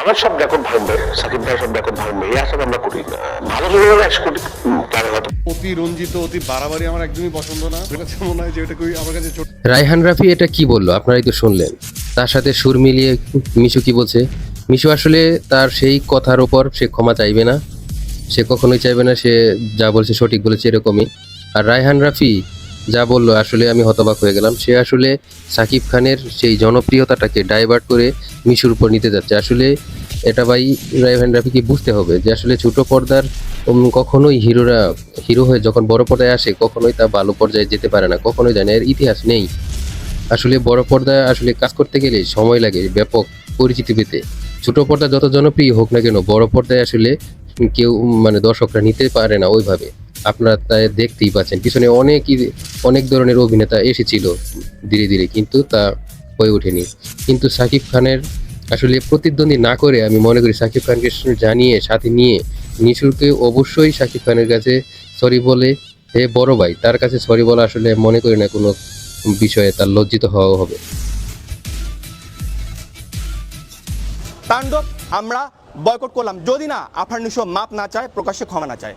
আমার সব রেকর্ড ভাঙবে সাকিব ভাই সব রেকর্ড ভাঙবে এই আশা আমরা করি না। ভালো একশো কোটি অতি রঞ্জিত অতি বাড়াবাড়ি আমার একদমই পছন্দ না। কাছে মনে হয় যে এটা খুবই আমার কাছে রায়হান রাফি এটা কি বলল? আপনারাই তো শুনলেন। তার সাথে সুর মিলিয়ে মিশু কি বলছে? মিশু আসলে তার সেই কথার ওপর সে ক্ষমা চাইবে না। সে কখনোই চাইবে না সে যা বলছে সঠিক বলেছে এরকমই। আর রায়হান রাফি যা বলল, আসলে আমি হতবাক হয়ে গেলাম। সে আসলে সাকিব খানের সেই জনপ্রিয়তাটাকে ডাইভার্ট করে মিশুর উপর নিতে যাচ্ছে। আসলে এটা ভাই রায়হান রাফিকে বুঝতে হবে যে আসলে ছোট পর্দার কখনোই হিরোরা, হিরো হয়ে যখন বড় পর্দায় আসে, কখনোই তা ভালো পর্যায়ে যেতে পারে না, কখনোই জানে এর ইতিহাস নেই। আসলে বড় পর্দায় আসলে কাজ করতে গেলে সময় লাগে ব্যাপক পরিচিতি পেতে। ছোট পর্দা যত জনপ্রিয় হোক না কেন, বড় পর্দায় আসলে কেউ মানে দর্শকরা নিতে পারে না ওইভাবে। আপনারা তাই দেখতেই পাচ্ছেন। পিছনে অনেক অনেক ধরনের অভিনেতা এসেছিল ধীরে ধীরে, কিন্তু তা হয়ে ওঠেনি। কিন্তু সাকিব খানের আসলে প্রতিদ্বন্দ্বী না করে, আমি মনে করি সাকিব খানকে জানিয়ে, সাথে নিয়ে নিশুরকে অবশ্যই সাকিব খানের কাছে সরি বলে, হে বড় ভাই, তার কাছে সরি বলা আসলে মনে করি না কোনো বিষয়ে তার লজ্জিত হওয়া হবে। তাণ্ডব আমরা বয়কট করলাম। যদি না, আপনার নিশ্চয় মাপ না চায়, প্রকাশ্যে ক্ষমা না চায়।